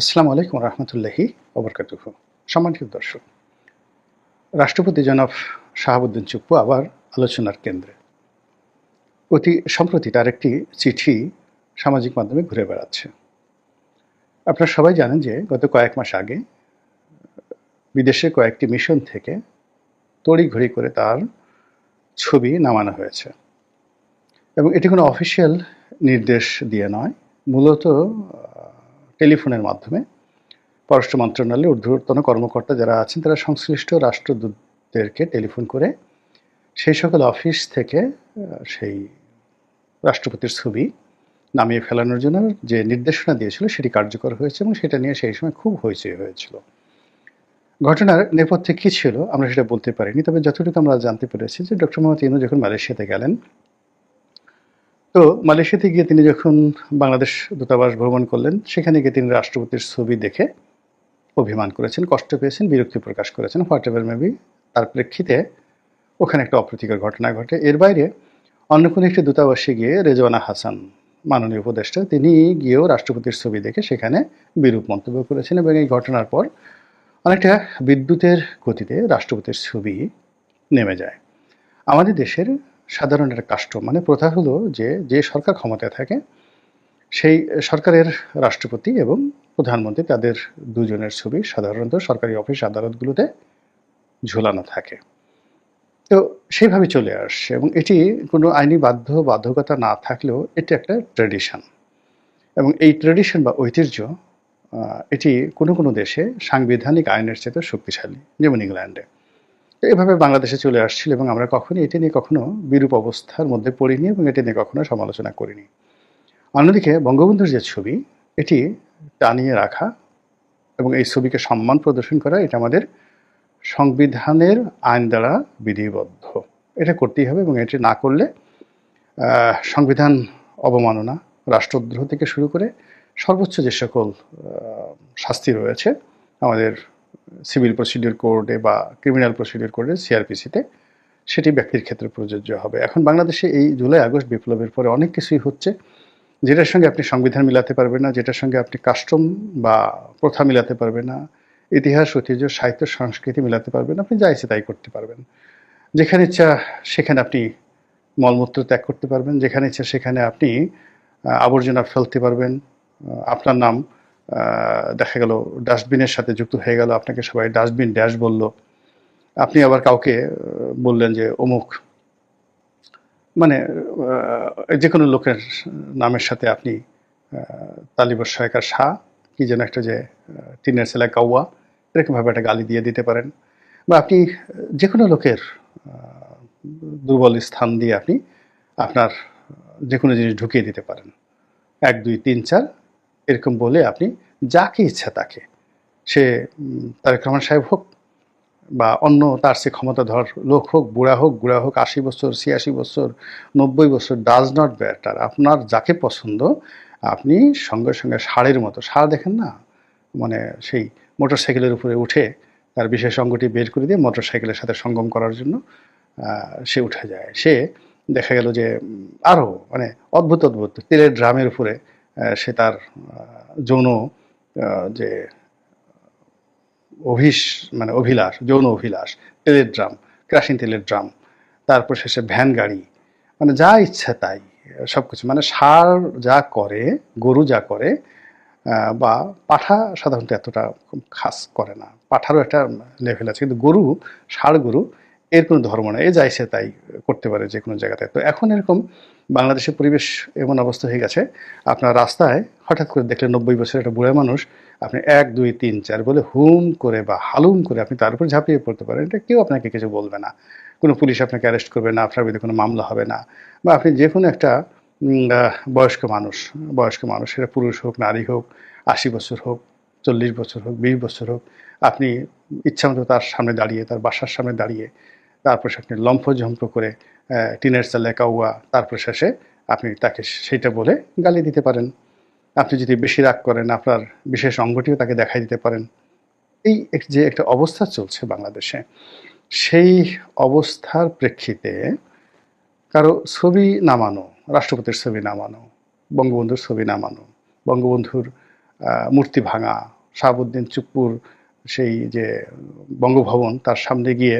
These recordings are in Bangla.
আসসালামু আলাইকুম রহমতুল্লাহি ওবরকাতুহ সম্মানিত দর্শক, রাষ্ট্রপতি জনাব শাহাবুদ্দিন চুপ্পু আবার আলোচনার কেন্দ্রে। অতি সম্প্রতি তার একটি চিঠি সামাজিক মাধ্যমে ঘুরে বেড়াচ্ছে। আপনারা সবাই জানেন যে গত কয়েক মাস আগে বিদেশে কয়েকটি মিশন থেকে তড়িঘড়ি করে তার ছবি নামানো হয়েছে। এবং এটি কোনো অফিসিয়াল নির্দেশ দিয়ে নয়, মূলত টেলিফোনের মাধ্যমে। পররাষ্ট্র মন্ত্রণালয়ের ঊর্ধ্বতন কর্মকর্তা যারা আছেন, তারা সংশ্লিষ্ট রাষ্ট্রদূতদেরকে টেলিফোন করে সেই সকল অফিস থেকে সেই রাষ্ট্রপতির ছবি নামিয়ে ফেলানোর জন্য যে নির্দেশনা দিয়েছিল, সেটি কার্যকর হয়েছে এবং সেটা নিয়ে সেই সময় খুব হইচই হয়েছিল। ঘটনার নেপথ্যে কী ছিল আমরা সেটা বলতে পারিনি, তবে যতটুকু আমরা জানতে পেরেছি যে ডক্টর মোহাম্মদ ইনু যখন মালয়েশিয়াতে গেলেন তো মালয়েশিয়াতে গিয়ে তিনি যখন বাংলাদেশ দূতাবাস ভ্রমণ করলেন, সেখানে গিয়ে তিনি রাষ্ট্রপতির ছবি দেখে অভিমান করেছেন, কষ্ট পেয়েছেন, বিরক্তি প্রকাশ করেছেন হোয়াট এভার মেবি তার প্রেক্ষিতে ওখানে একটা অপ্রীতিকর ঘটনা ঘটে। এর বাইরে অন্য কোনো একটি দূতাবাসে গিয়ে রেজওয়ানা হাসান, মাননীয় উপদেষ্টা, তিনি গিয়েও রাষ্ট্রপতির ছবি দেখে সেখানে বিরূপ মন্তব্য করেছেন এবং এই ঘটনার পর অনেকটা বিদ্যুতের গতিতে রাষ্ট্রপতির ছবি নেমে যায়। আমাদের দেশের সাধারণ একটা কাস্টম মানে প্রথা হলো যে যে সরকার ক্ষমতায় থাকে, সেই সরকারের রাষ্ট্রপতি এবং প্রধানমন্ত্রী তাদের দুজনের ছবি সাধারণত সরকারি অফিস আদালতগুলোতে ঝুলানো থাকে। তো সেইভাবে চলে আসছে এবং এটি কোনো আইনি বাধ্য বাধ্যকতা না থাকলেও এটি একটা ট্র্যাডিশন। এবং এই ট্র্যাডিশন বা ঐতিহ্য এটি কোনো কোনো দেশে সাংবিধানিক আইনের চেয়ে শক্তিশালী, যেমন ইংল্যান্ডে। এভাবে বাংলাদেশে চলে আসছিল এবং আমরা কখনোই এটি নিয়ে কখনো বিরূপ অবস্থার মধ্যে পড়িনি এবং এটি নিয়ে কখনো সমালোচনা করিনি। অন্যদিকে বঙ্গবন্ধুর যে ছবি, এটি টানিয়ে রাখা এবং এই ছবিকে সম্মান প্রদর্শন করা, এটা আমাদের সংবিধানের আইন দ্বারা বিধিবদ্ধ। এটা করতেই হবে এবং এটি না করলে সংবিধান অবমাননা রাষ্ট্রদ্রোহ থেকে শুরু করে সর্বোচ্চ যে সকল শাস্তি রয়েছে, আমাদের সিভিল প্রসিডিওর কোডে বা ক্রিমিনাল প্রসিডিওর কোডে সিআরপিসিতে সেটি ব্যক্তির ক্ষেত্রে প্রযোজ্য হবে। এখন বাংলাদেশে এই জুলাই, আগস্ট বিপ্লবের পরে অনেক কিছুই হচ্ছে, যেটার সঙ্গে আপনি সংবিধান মিলাতে পারবেন না, যেটার সঙ্গে আপনি কাস্টম বা প্রথা মিলাতে পারবেন না, ইতিহাস, ঐতিহ্য, সাহিত্য, সংস্কৃতি মিলাতে পারবেন আপনি যা ইচ্ছে তাই করতে পারবেন। যেখানে ইচ্ছা, সেখানে আপনি মলমূত্র ত্যাগ করতে পারবেন, যেখানে ইচ্ছা, সেখানে আপনি আবর্জনা ফেলতে পারবেন আপনার নাম দেখা গেল ডাস্টবিনের সাথে যুক্ত হয়ে গেল, আপনাকে সবাই ডাস্টবিন ড্যাশ বলল। আপনি আবার কাউকে বললেন যে, অমুক মানে যে কোনো লোকের নামের সাথে আপনি তালিবর সহায়কার শাহ, কি যেন একটা যে টিনের ছেলে কাউয়া, এরকমভাবে একটা গালি দিয়ে দিতে পারেন। বা আপনি যে কোনো লোকের দুর্বল স্থান দিয়ে আপনি আপনার, যে কোনো জিনিস ঢুকিয়ে দিতে পারেন। এক, দুই, তিন, চার এরকম বলে আপনি যাকে ইচ্ছা তাকে। সে তারেক রহমান সাহেব হোক বা অন্য তার সে ক্ষমতাধর লোক হোক, বুড়া হোক বুড়া হোক, আশি বছর, ছিয়াশি বছর, নব্বই বছর ডাজ নট ব্যাটার আপনার যাকে পছন্দ, আপনি সঙ্গে সঙ্গে ষাঁড়ের মতো, ষাঁড় দেখেন না? মানে সেই মোটর সাইকেলের উপরে উঠে তার বিশেষ অঙ্গটি বের করে দিয়ে মোটর সাইকেলের সাথে সঙ্গম করার জন্য সে উঠে যায়। সে দেখা গেল যে আরও মানে অদ্ভুত অদ্ভুত। তেলের ড্রামের উপরে সে তার যৌন যে অভিস মানে অভিলাষ, যৌন অভিলাষ তেলের ড্রাম ক্রাসিন তেলের ড্রাম তারপর শেষে ভ্যান গাড়ি মানে যা ইচ্ছা তাই সব কিছু মানে সার যা করে, গরু যা করে বা পাঠা সাধারণত এতটা খাস করে না, পাঠারও একটা লেভেল আছে, কিন্তু গরু ষাঁড় গরু এর কোনো ধর্ম না এ যায় যাইছে তাই করতে পারে যে কোনো জায়গাতে। তো এখন এরকম বাংলাদেশের পরিবেশ এমন অবস্থা হয়ে গেছে, আপনার রাস্তায় হঠাৎ করে দেখলে নব্বই বছরের একটা বুড়া মানুষ, আপনি এক, দুই, তিন, চার বলে হুম করে বা হালুম করে আপনি তার উপর ঝাঁপিয়ে পড়তে পারেন, এটা কেউ আপনাকে কিছু বলবে না। কোনো পুলিশ আপনাকে অ্যারেস্ট করবে না, আপনার বিরুদ্ধে কোনো মামলা হবে না। বা আপনি যে কোনো একটা বয়স্ক মানুষ বয়স্ক মানুষ, সেটা পুরুষ হোক, নারী হোক, আশি বছর হোক, চল্লিশ বছর হোক, বিশ বছর হোক, আপনি ইচ্ছামতো তার সামনে দাঁড়িয়ে, তার বাসার সামনে দাঁড়িয়ে তারপর আপনি লম্ফঝম্প করে টিনের চালে কাউয়া তারপর শেষে আপনি তাকে সেইটা বলে গালি দিতে পারেন। আপনি যদি বেশি রাগ করেন, আপনার বিশেষ অঙ্গটিও তাকে দেখাই দিতে পারেন। এই যে একটা অবস্থা চলছে বাংলাদেশে, সেই অবস্থার প্রেক্ষিতে কারও ছবি নামানো, রাষ্ট্রপতির ছবি নামানো, বঙ্গবন্ধুর ছবি নামানো, বঙ্গবন্ধুর মূর্তি ভাঙা, শাহাবুদ্দিন চুপ্পুর সেই যে বঙ্গভবন, তার সামনে গিয়ে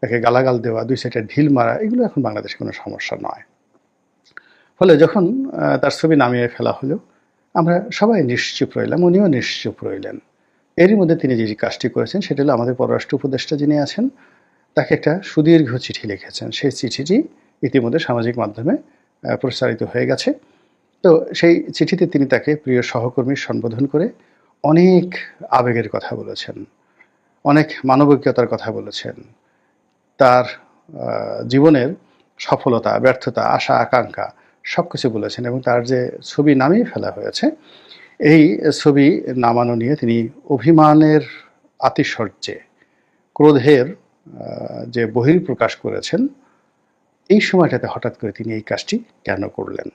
তাকে গালাগাল দেওয়া দুই সাইডে ঢিল মারা এগুলো এখন বাংলাদেশে কোনো সমস্যা নয়। ফলে যখন তার ছবি নামিয়ে ফেলা হলো আমরা সবাই নিশ্চুপ রইলাম উনিও নিশ্চুপ রইলেন। এরই মধ্যে তিনি যে কাজটি করেছেন সেটা হলো আমাদের পররাষ্ট্র উপদেষ্টা যিনি আছেন তাকে একটা সুদীর্ঘ চিঠি লিখেছেন। সেই চিঠিটি ইতিমধ্যে সামাজিক মাধ্যমে আহ, প্রচারিত হয়ে গেছে। তো সেই চিঠিতে তিনি তাকে প্রিয় সহকর্মীর সম্বোধন করে অনেক আবেগের কথা বলেছেন অনেক মানবিকতার কথা বলেছেন। তার জীবনের সফলতা, ব্যর্থতা, আশা, আকাঙ্ক্ষা সব কিছু বলেছেন এবং তার যে ছবি নামিয়ে ফেলা হয়েছে, এই ছবি নামানো নিয়ে তিনি অভিমানের আতিশয্যে, ক্রোধের যে বহির্প্রকাশ করেছেন, এই সময়টাতে হঠাৎ করে তিনি এই কাজটি কেন করলেন?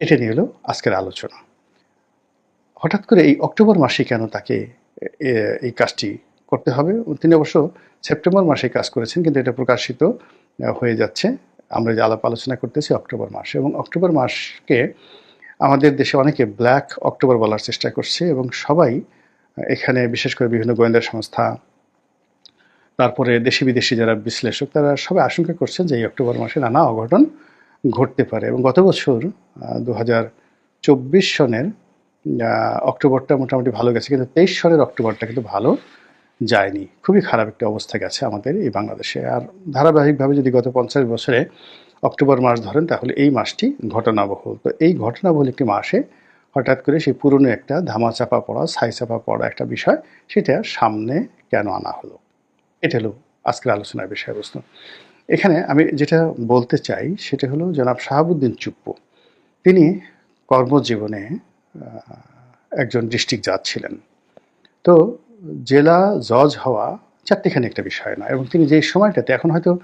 এটা নিয়ে হলো আজকের আলোচনা। হঠাৎ করে এই অক্টোবর মাসে কেন তাকে এই কাজটি করতে হবে। তিনি অবশ্য সেপ্টেম্বর মাসে কাজ করেছেন, কিন্তু এটা প্রকাশিত হয়ে যাচ্ছে। আমরা যে আলাপ আলোচনা করতেছি অক্টোবর মাসে এবং অক্টোবর মাসকে আমাদের দেশে অনেকে ব্ল্যাক অক্টোবর বলার চেষ্টা করছে এবং সবাই এখানে বিশেষ করে বিভিন্ন গোয়েন্দা সংস্থা, তারপরে দেশি বিদেশি যারা বিশ্লেষক, তারা সবাই আশঙ্কা করছেন যে এই অক্টোবর মাসে নানা অঘটন ঘটতে পারে এবং গত বছর দু চব্বিশ সনের অক্টোবরটা মোটামুটি ভালো গেছে, কিন্তু তেইশ সনের অক্টোবরটা কিন্তু ভালো যায়নি। খুবই খারাপ একটা অবস্থা গেছে আমাদের এই বাংলাদেশে। আর ধারাবাহিকভাবে যদি গত পঞ্চাশ বছরে অক্টোবর মাস ধরেন, তাহলে এই মাসটি ঘটনাবহুল তো এই ঘটনাবহুল একটি মাসে হঠাৎ করে সেই পুরনো একটা ধামা চাপা পড়া ছাই চাপা পড়া একটা বিষয়, সেটা সামনে কেন আনা হলো? এটা হলো আজকের আলোচনার বিষয়বস্তু। এখানে আমি যেটা বলতে চাই, সেটা হলো জনাব শাহাবুদ্দিন চুপ্পু। তিনি কর্মজীবনে একজন ডিস্ট্রিক্ট জাজ ছিলেন। তো জেলা জজ হওয়া চারটিখানি একটা বিষয় না। এবং তিনি যেই সময়টাতে, এখন হয়তো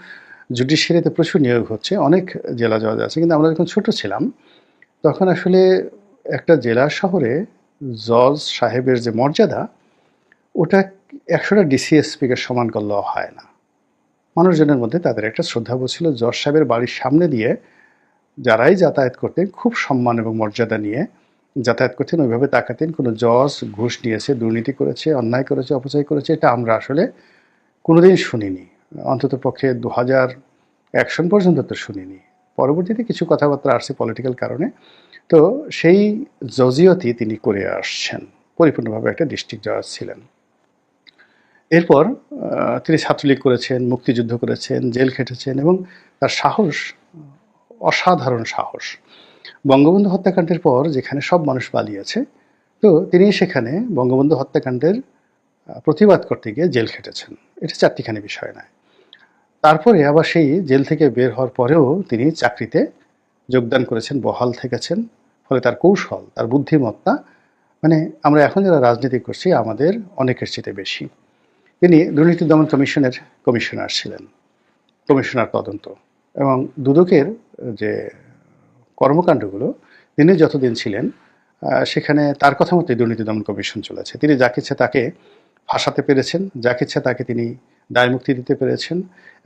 জুডিশিয়ারিতে প্রচুর নিয়োগ হচ্ছে, অনেক জেলা জজ আছে, কিন্তু আমরা যখন ছোট ছিলাম, তখন আসলে একটা জেলা শহরে জজ সাহেবের যে মর্যাদা, ওটা একশোটা ডিসিএসপিকে সমান করলেও হয় না। মানুষজনের মধ্যে তাদের একটা শ্রদ্ধাবোধ ছিল, জজ সাহেবের বাড়ির সামনে দিয়ে যারাই যাতায়াত করতেন, খুব সম্মান এবং মর্যাদা নিয়ে যাতায়াত করতেন ওইভাবে তাকাতেন। কোনো জজ ঘুষ নিয়েছে, দুর্নীতি করেছে, অন্যায় করেছে, অপচয় করেছে, এটা আমরা আসলে কোনোদিন শুনিনি। অন্তত পক্ষে দু হাজার অ্যাকশন পর্যন্ত তো শুনিনি। পরবর্তীতে কিছু কথাবার্তা আসছে পলিটিক্যাল কারণে। তো সেই জজিয়তি তিনি করে আসছেন, পরিপূর্ণভাবে একটা ডিস্ট্রিক্ট জজ ছিলেন। এরপর তিনি ছাত্রলীগ করেছেন, মুক্তিযুদ্ধ করেছেন, জেল খেটেছেন এবং তার সাহস, অসাধারণ সাহস বঙ্গবন্ধু হত্যাকাণ্ডের পর যেখানে সব মানুষ পালিয়েছে, তো তিনি সেখানে বঙ্গবন্ধু হত্যাকাণ্ডের প্রতিবাদ করতে গিয়ে জেল খেটেছেন। এটা চারটিখানি বিষয় নয়। তারপরে আবার সেই জেল থেকে বের হওয়ার পরেও তিনি চাকরিতে যোগদান করেছেন, বহাল থেকেছেন। ফলে তার কৌশল, তার বুদ্ধিমত্তা মানে আমরা এখন যারা রাজনীতি করছি, আমাদের অনেকের চেয়ে বেশি। তিনি দুর্নীতি দমন কমিশনের কমিশনার ছিলেন, কমিশনার তদন্ত। এবং দুদকের যে কর্মকাণ্ডগুলো তিনি যতদিন ছিলেন সেখানে তার কথা মতোই দুর্নীতি দমন কমিশন চলেছে। তিনি যাকে ইচ্ছে তাকে ফাঁসাতে পেরেছেন, যাকে ইচ্ছা তাকে তিনি দায়মুক্তি দিতে পেরেছেন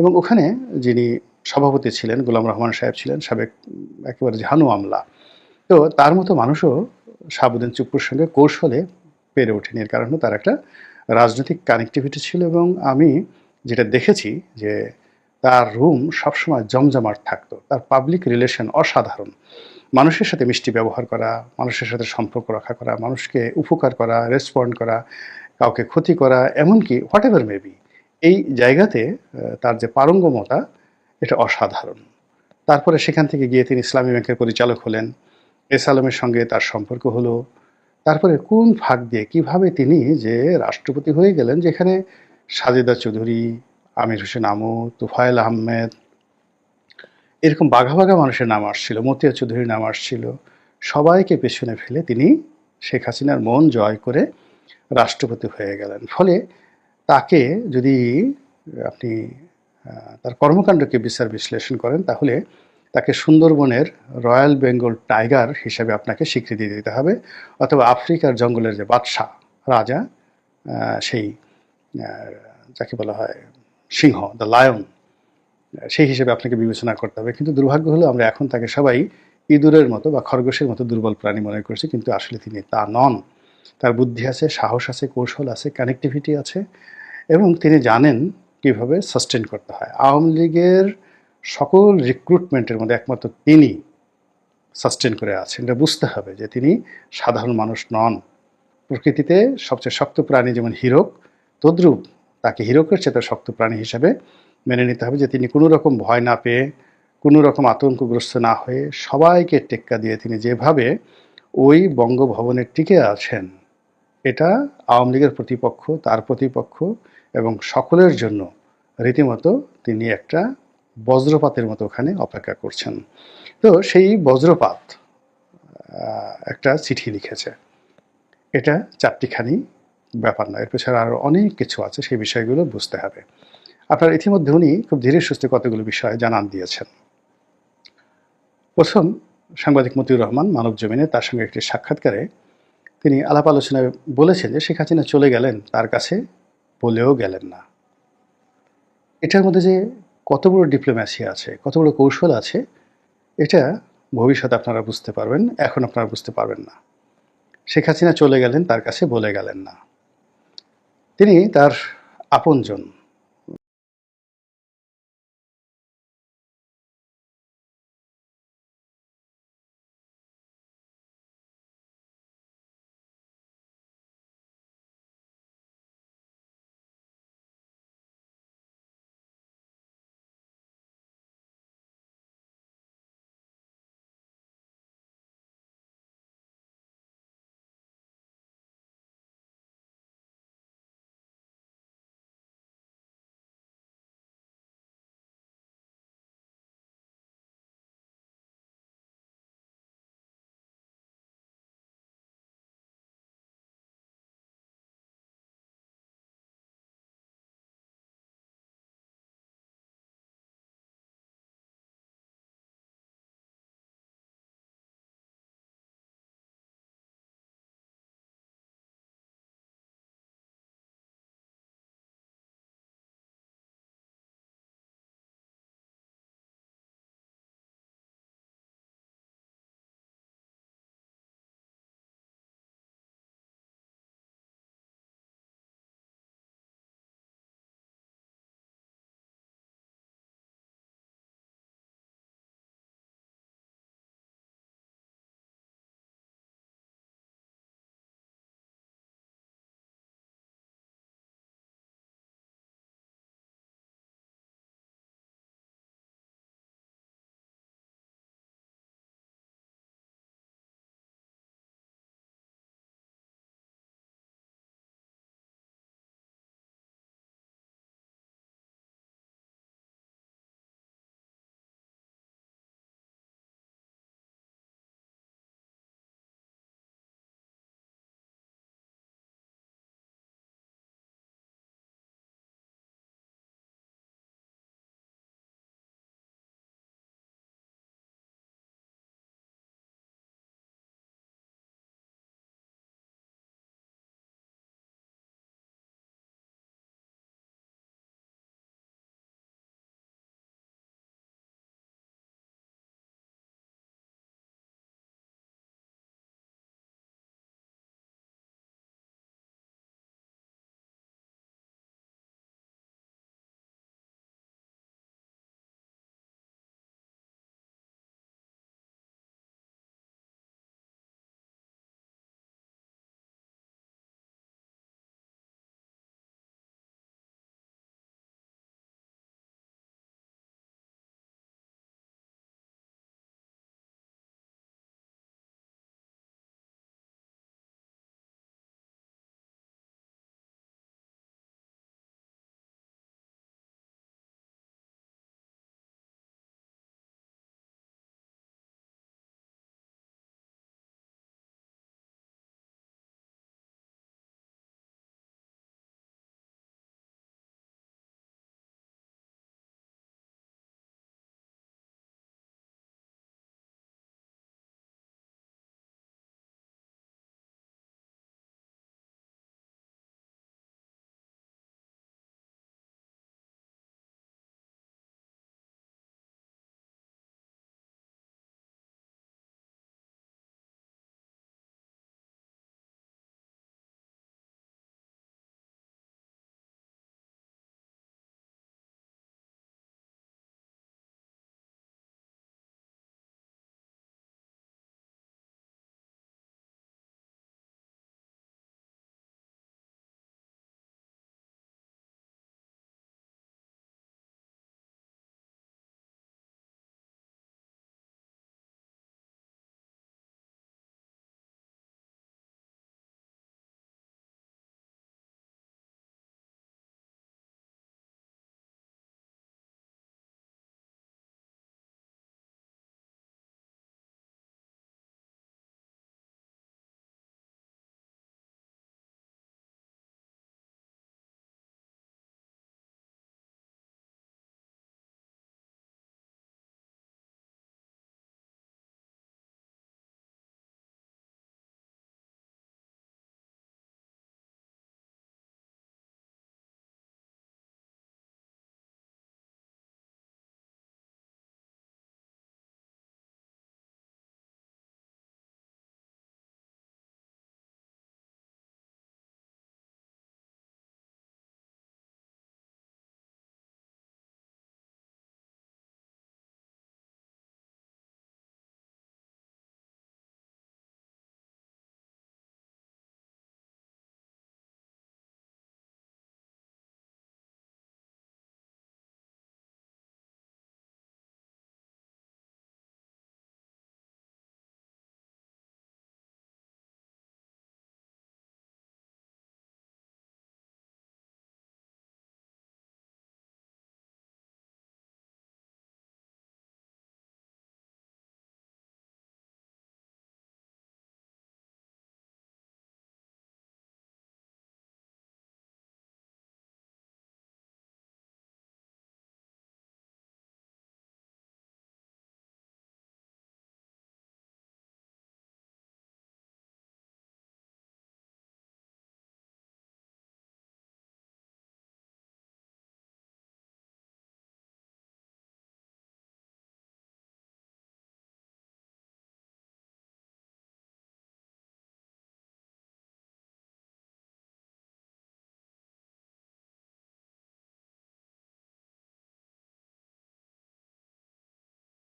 এবং ওখানে যিনি সভাপতি ছিলেন, গোলাম রহমান সাহেব ছিলেন, সাবেক একেবারে ঝানু আমলা। তো তার মতো মানুষও সাবুদ্দিন চুপ্পুর সঙ্গে কৌশলে পেরে ওঠেনি। এর কারণ তার একটা রাজনৈতিক কানেক্টিভিটি ছিল এবং আমি যেটা দেখেছি যে তার রুম সবসময় জমজমাট থাকতো। তার পাবলিক রিলেশন অসাধারণ। মানুষের সাথে মিষ্টি ব্যবহার করা, মানুষের সাথে সম্পর্ক রক্ষা করা, মানুষকে উপকার করা রেসপন্ড করা, কাউকে ক্ষতি করা, এমনকি হোয়াট এভার মেবি এই জায়গাতে তার যে পারঙ্গমতা, এটা অসাধারণ। তারপরে সেখান থেকে গিয়ে তিনি ইসলামী ব্যাংকের পরিচালক হলেন। এস আলমের সঙ্গে তার সম্পর্ক হলো। তারপরে কোন ফাঁক দিয়ে কীভাবে তিনি যে রাষ্ট্রপতি হয়ে গেলেন, যেখানে সাজেদা চৌধুরী আমির হোসেন আমু, তুফায়েল আহমেদ। এরকম বাঘা বাঘা মানুষের নাম আসছিল, মতিয়া চৌধুরীর নাম আসছিল। সবাইকে পেছনে ফেলে তিনি শেখ হাসিনার মন জয় করে রাষ্ট্রপতি হয়ে গেলেন। ফলে তাকে যদি আপনি তার কর্মকাণ্ডকে বিচার বিশ্লেষণ করেন, তাহলে তাকে সুন্দরবনের রয়্যাল বেঙ্গল টাইগার হিসেবে আপনাকে স্বীকৃতি দিতে হবে, অথবা আফ্রিকার জঙ্গলের যে বাদশাহ রাজা সেই যাকে বলা হয় সিংহ দ্য লায়ন সেই হিসেবে আপনাকে বিবেচনা করতে হবে। কিন্তু দুর্ভাগ্য হলো আমরা এখন তাকে সবাই ইঁদুরের মতো বা খরগোশের মতো দুর্বল প্রাণী মনে করছি, কিন্তু আসলে তিনি তা নন। তার বুদ্ধি আছে, সাহস আছে, কৌশল আছে কানেক্টিভিটি আছে এবং তিনি জানেন কীভাবে সাস্টেন করতে হয়। আওয়ামী লীগের সকল রিক্রুটমেন্টের মধ্যে একমাত্র তিনি সাস্টেন করে আছেন। এটা বুঝতে হবে যে তিনি সাধারণ মানুষ নন। প্রকৃতিতে সবচেয়ে শক্ত প্রাণী যেমন হিরক, তদ্রূপ তাকে হিরকের চেয়ে শক্ত প্রাণী হিসাবে মেনে নিতে হবে যে তিনি কোনো রকম ভয় না পেয়ে, কোনো রকম আতঙ্কগ্রস্ত না হয়ে সবাইকে টেক্কা দিয়ে তিনি যেভাবে ওই বঙ্গভবনে টিকে আছেন, এটা আওয়ামী লীগের প্রতিপক্ষ, তার প্রতিপক্ষ এবং সকলের জন্য রীতিমতো তিনি একটা বজ্রপাতের মতো ওখানে অপেক্ষা করছেন। তো সেই বজ্রপাত একটা চিঠি লিখেছে। এটা চারটিখানি ব্যাপার না। এর পেছনে আরও অনেক কিছু আছে, সেই বিষয়গুলো বুঝতে হবে। আপনার ইতিমধ্যে উনি খুব ধীরে সুস্থে কতগুলো বিষয় জানান দিয়েছেন। প্রথম, সাংবাদিক মতিউর রহমান মানব জমিনে তার সঙ্গে একটি সাক্ষাৎকারে তিনি আলাপ আলোচনায় বলেছেন যে শেখ হাসিনা চলে গেলেন, তার কাছে বলেও গেলেন না। এটার মধ্যে যে কত বড় ডিপ্লোম্যাসি আছে, কত বড় কৌশল আছে, এটা ভবিষ্যতে আপনারা বুঝতে পারবেন, এখন আপনারা বুঝতে পারবেন না। শেখ হাসিনা চলে গেলেন, তার কাছে বলে গেলেন না। তিনি তার আপনজন।